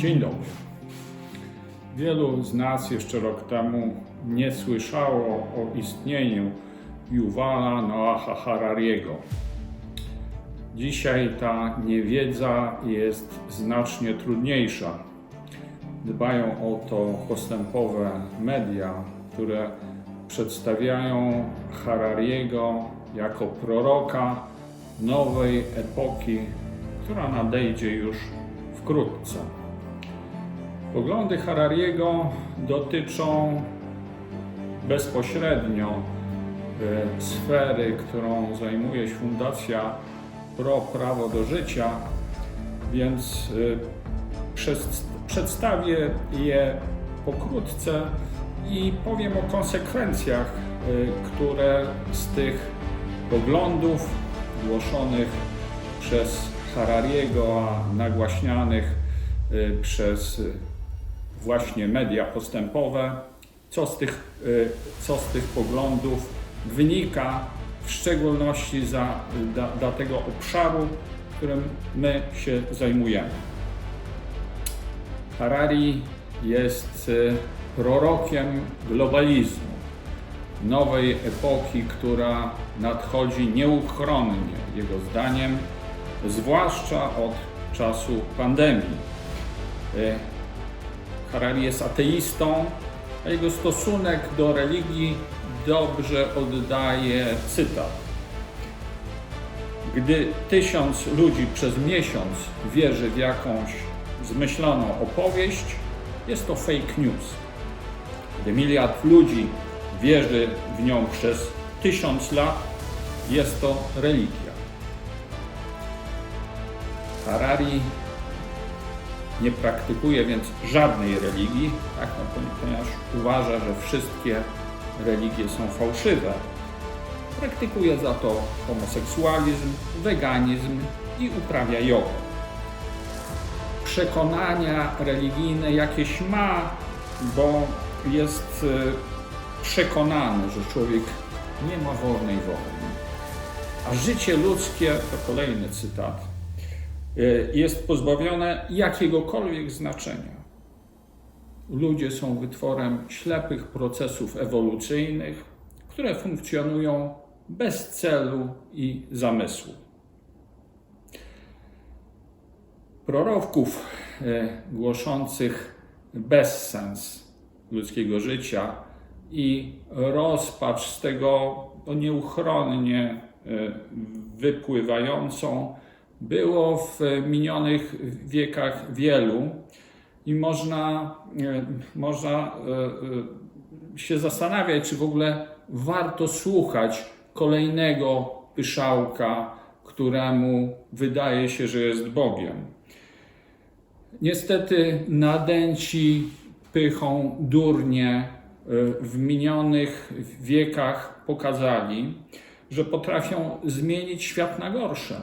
Dzień dobry. Wielu z nas jeszcze rok temu nie słyszało o istnieniu Yuvala Noaha Harariego. Dzisiaj ta niewiedza jest znacznie trudniejsza. Dbają o to postępowe media, które przedstawiają Harariego jako proroka nowej epoki, która nadejdzie już wkrótce. Poglądy Harariego dotyczą bezpośrednio e, sfery, którą zajmuje się Fundacja Pro Prawo do Życia, więc e, przedstawię je pokrótce i powiem o konsekwencjach, e, które z tych poglądów głoszonych przez Harariego, a nagłaśnianych przez właśnie media postępowe, co z tych, y, co z tych poglądów wynika, w szczególności za, dla, dla tego obszaru, którym my się zajmujemy. Harari jest y, prorokiem globalizmu, nowej epoki, która nadchodzi nieuchronnie, jego zdaniem, zwłaszcza od czasu pandemii. Harari jest ateistą, a jego stosunek do religii dobrze oddaje cytat. Gdy tysiąc ludzi przez miesiąc wierzy w jakąś zmyśloną opowieść, jest to fake news. Gdy miliard ludzi wierzy w nią przez tysiąc lat, jest to religia. Harari nie praktykuje więc żadnej religii, tak, no, ponieważ uważa, że wszystkie religie są fałszywe. Praktykuje za to homoseksualizm, weganizm i uprawia jogę. Przekonania religijne jakieś ma, bo jest e, przekonany, że człowiek nie ma wolnej woli. A życie ludzkie, to kolejny cytat, y, jest pozbawione jakiegokolwiek znaczenia. Ludzie są wytworem ślepych procesów ewolucyjnych, które funkcjonują bez celu i zamysłu. Proroków y, głoszących bezsens ludzkiego życia i rozpacz z tego nieuchronnie y, wypływającą było w minionych wiekach wielu i można, y, można y, się zastanawiać, czy w ogóle warto słuchać kolejnego pyszałka, któremu wydaje się, że jest Bogiem. Niestety nadęci pychą durnie w minionych wiekach pokazali, że potrafią zmienić świat na gorsze.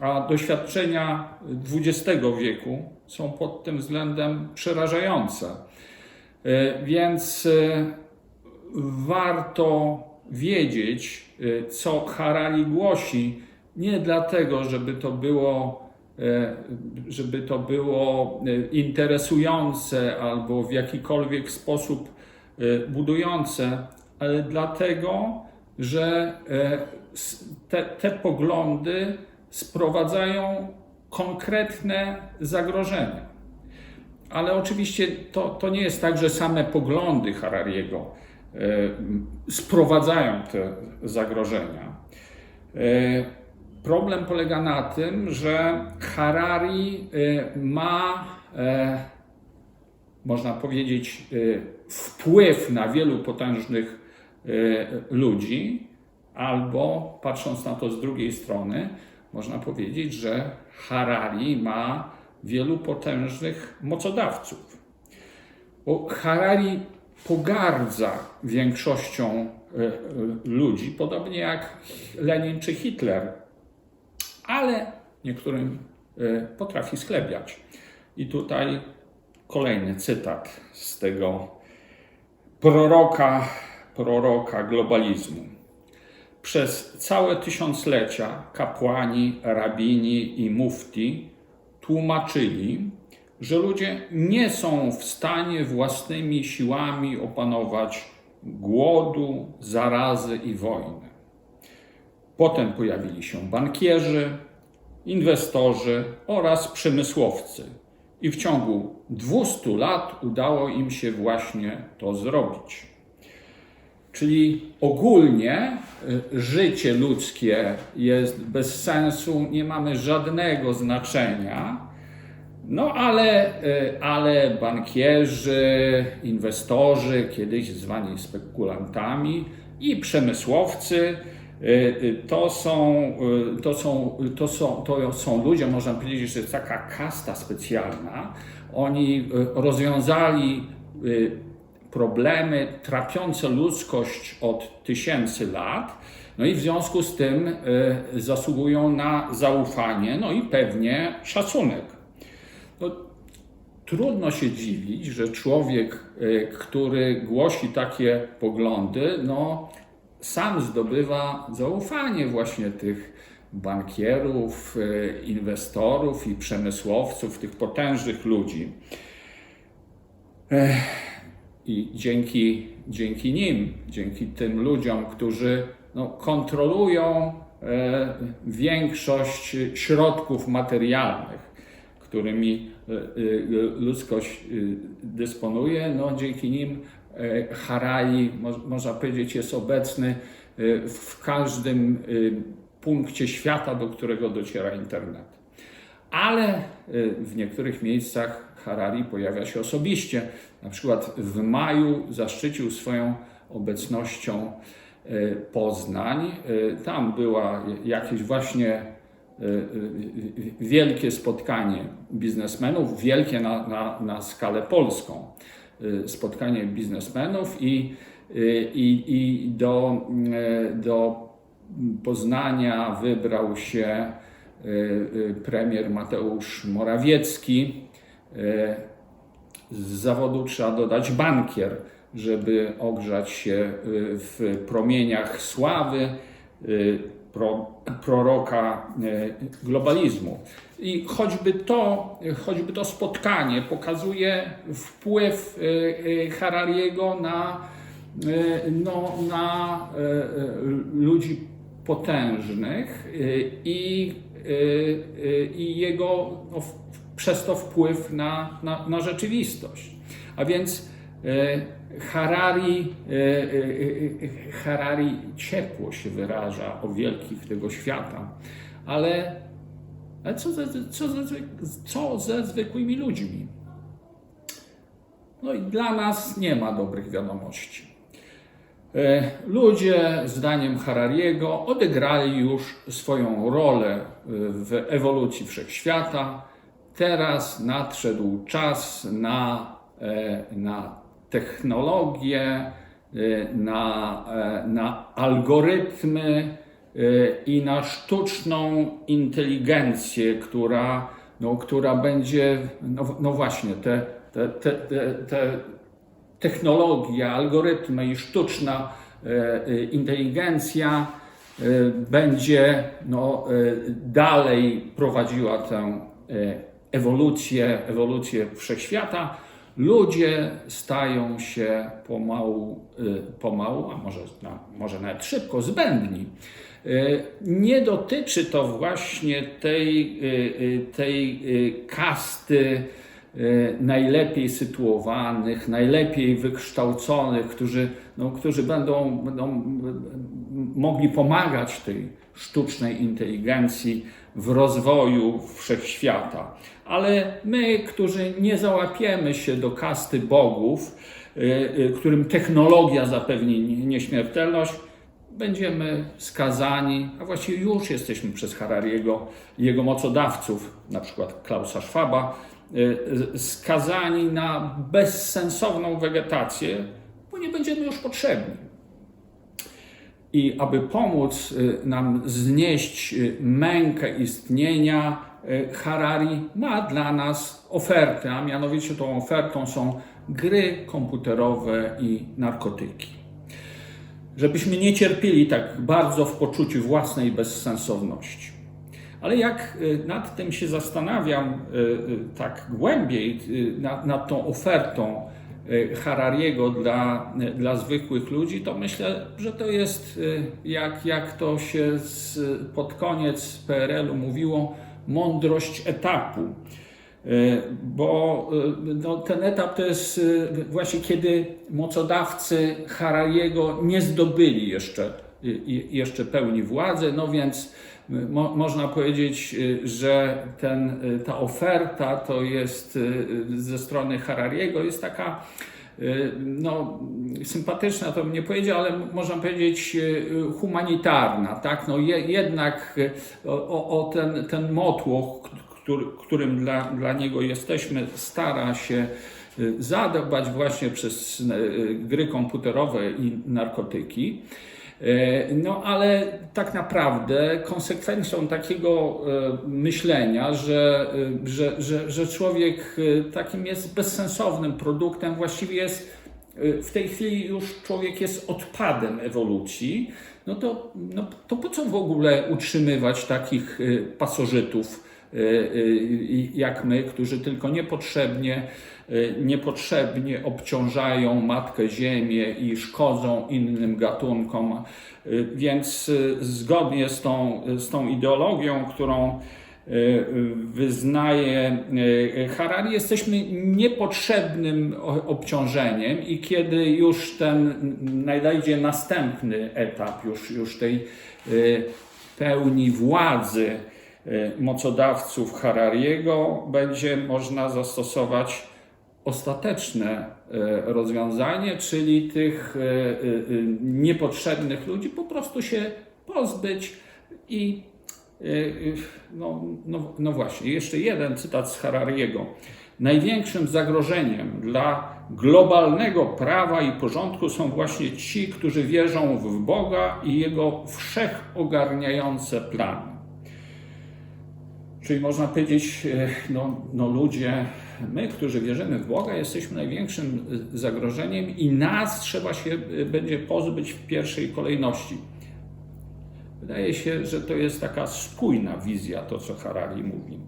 A doświadczenia XX wieku są pod tym względem przerażające. Y, Więc y, warto wiedzieć, y, co Harari głosi, nie dlatego, żeby to było, e, żeby to było e, interesujące albo w jakikolwiek sposób e, budujące, ale dlatego, że e, te, te poglądy sprowadzają konkretne zagrożenia. Ale oczywiście to, to nie jest tak, że same poglądy Harariego e, sprowadzają te zagrożenia. E, Problem polega na tym, że Harari e, ma, można powiedzieć, wpływ na wielu potężnych ludzi, albo patrząc na to z drugiej strony, można powiedzieć, że Harari ma wielu potężnych mocodawców. Bo Harari pogardza większością e, e, ludzi, podobnie jak Lenin czy Hitler, ale niektórym e, potrafi sklepiać. I tutaj kolejny cytat z tego proroka, proroka globalizmu. Przez całe tysiąclecia kapłani, rabini i mufti tłumaczyli, że ludzie nie są w stanie własnymi siłami opanować głodu, zarazy i wojny. Potem pojawili się bankierzy, inwestorzy oraz przemysłowcy. I w ciągu 200 lat udało im się właśnie to zrobić. Czyli ogólnie y, życie ludzkie jest bez sensu, nie mamy żadnego znaczenia. No ale, y, ale bankierzy, inwestorzy, kiedyś zwani spekulantami i przemysłowcy, y, to są, to, są, to, są, to są ludzie, można powiedzieć, że jest taka kasta specjalna. Oni rozwiązali problemy trapiące ludzkość od tysięcy lat. No i w związku z tym y, zasługują na zaufanie, no i pewnie szacunek. No, trudno się dziwić, że człowiek, y, który głosi takie poglądy, no, sam zdobywa zaufanie właśnie tych bankierów, y, inwestorów i przemysłowców, tych potężnych ludzi. I dzięki, dzięki nim, dzięki tym ludziom, którzy no, kontrolują e, większość środków materialnych, którymi e, e, ludzkość e, dysponuje, no, dzięki nim e, Harari, mo, można powiedzieć, jest obecny e, w każdym e, punkcie świata, do którego dociera internet. Ale y, w niektórych miejscach Harari pojawia się osobiście. Na przykład w maju zaszczycił swoją obecnością y, Poznań. Y, Tam była jakieś właśnie wielkie spotkanie biznesmenów, wielkie na, na, na skalę polską. Spotkanie biznesmenów i, i, i do, do Poznania wybrał się premier Mateusz Morawiecki. Y, Z zawodu trzeba dodać bankier, żeby ogrzać się y, w promieniach sławy y, pro, proroka y, globalizmu. I choćby to, choćby to spotkanie pokazuje wpływ y, y, Harariego na, y, no, na y, y, ludzi potężnych y, i, y, y, i jego no, przez to wpływ na, na, na rzeczywistość. A więc y, Harari, y, y, y, Harari ciepło się wyraża o wielkich tego świata, ale, ale co, ze, co, ze, co ze zwykłymi ludźmi? No i dla nas nie ma dobrych wiadomości. E, Ludzie, zdaniem Harariego, odegrali już swoją rolę e, w ewolucji wszechświata. Teraz nadszedł czas na, e, na technologię, e, na, na algorytmy i na sztuczną inteligencję, która, no, która będzie, no, no właśnie, te, te, te, te, te technologia, algorytmy i sztuczna e, e, inteligencja e, będzie no, dalej prowadziła tę ewolucję, ewolucję wszechświata. Ludzie stają się pomału, pomału a może, no, może nawet szybko zbędni. Nie dotyczy to właśnie tej, tej kasty, najlepiej sytuowanych, najlepiej wykształconych, którzy, no, którzy będą, będą mogli pomagać tej sztucznej inteligencji w rozwoju wszechświata. Ale my, którzy nie załapiemy się do kasty bogów, e, e, którym technologia zapewni nieśmiertelność, będziemy skazani, a właściwie już jesteśmy przez Harariego jego mocodawców, na przykład Klausa Schwaba, y, skazani na bezsensowną wegetację, bo nie będziemy już potrzebni. I aby pomóc y, nam znieść y, mękę istnienia, y, Harari ma dla nas ofertę, a mianowicie tą ofertą są gry komputerowe i narkotyki żebyśmy nie cierpieli tak bardzo w poczuciu własnej bezsensowności. Ale jak y, nad tym się zastanawiam y, y, tak głębiej, nad, nad tą ofertą Harariego dla, dla zwykłych ludzi, to myślę, że to jest, jak, jak to się z, pod koniec PRL-u mówiło, mądrość etapu. Bo no, ten etap to jest właśnie kiedy mocodawcy Harariego nie zdobyli jeszcze, jeszcze pełni władzy, no więc y, mo, można powiedzieć, y, że ten, y, ta oferta to jest ze strony Harariego jest taka no, sympatyczna, to bym nie powiedział, ale można powiedzieć humanitarna, tak? No, je, jednak o, o- ten, ten motłoch, który, którym dla, dla niego jesteśmy, stara się zadbać właśnie przez gry komputerowe i narkotyki. E, No ale tak naprawdę konsekwencją takiego e, myślenia, że, e, że, że, że człowiek takim jest bezsensownym produktem, właściwie jest w tej chwili już człowiek jest odpadem ewolucji, no to, no to po co w ogóle utrzymywać takich pasożytów jak my, którzy tylko niepotrzebnie, e, niepotrzebnie obciążają Matkę Ziemię i szkodzą innym gatunkom. Więc zgodnie z tą, z tą ideologią, którą wyznaje Harari, jesteśmy niepotrzebnym obciążeniem i kiedy już ten nadejdzie następny etap już, już tej pełni władzy mocodawców Harariego, będzie można zastosować ostateczne e, rozwiązanie, czyli tych e, e, e, niepotrzebnych ludzi po prostu się pozbyć i e, e, no, no, no właśnie, jeszcze jeden cytat z Harariego. Największym zagrożeniem dla globalnego prawa i porządku są właśnie ci, którzy wierzą w Boga i Jego wszechogarniające plany. Czyli można powiedzieć, e, no, no ludzie, my, którzy wierzymy w Boga, jesteśmy największym e, zagrożeniem i nas trzeba się e, będzie pozbyć w pierwszej kolejności. Wydaje się, że to jest taka spójna wizja, to co Harari mówi.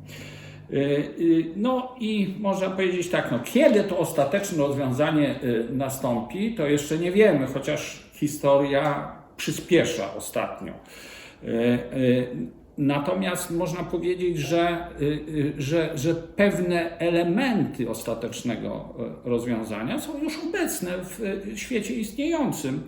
No i można powiedzieć tak, no kiedy to ostateczne rozwiązanie nastąpi, to jeszcze nie wiemy, chociaż historia przyspiesza ostatnio. Natomiast można powiedzieć, że, y, y, że, że pewne elementy ostatecznego e, rozwiązania są już obecne w świecie istniejącym.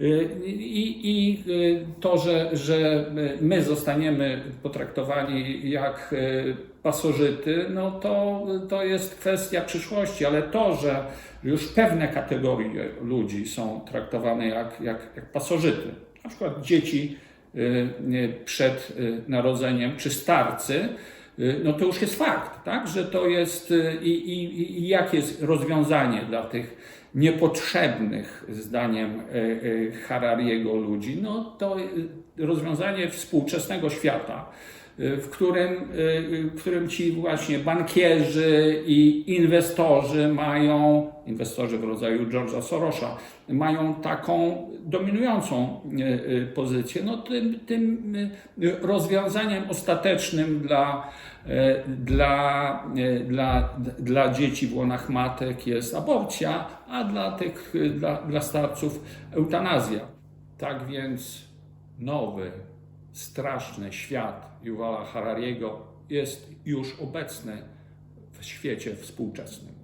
Y, I, i y, to, że, że my zostaniemy potraktowani jak y, pasożyty, no to, to jest kwestia przyszłości, ale to, że już pewne kategorie ludzi są traktowane jak, jak, jak pasożyty, na przykład dzieci y, y, przed y, narodzeniem, czy starcy, y, no to już jest fakt, tak? że to jest y, i, i, i jakie jest rozwiązanie dla tych niepotrzebnych, zdaniem y, y, Harariego ludzi, no to y, rozwiązanie współczesnego świata, y, w którym, y, w którym ci właśnie bankierzy i inwestorzy mają, inwestorzy w rodzaju George'a Sorosza, mają taką dominującą y, y, pozycję, no tym, tym y, rozwiązaniem ostatecznym dla, y, dla, y, dla, dla dzieci w łonach matek jest aborcja, a dla tych, y, dla, dla starców eutanazja. Tak więc nowy, straszny świat Yuvala Harariego jest już obecny w świecie współczesnym.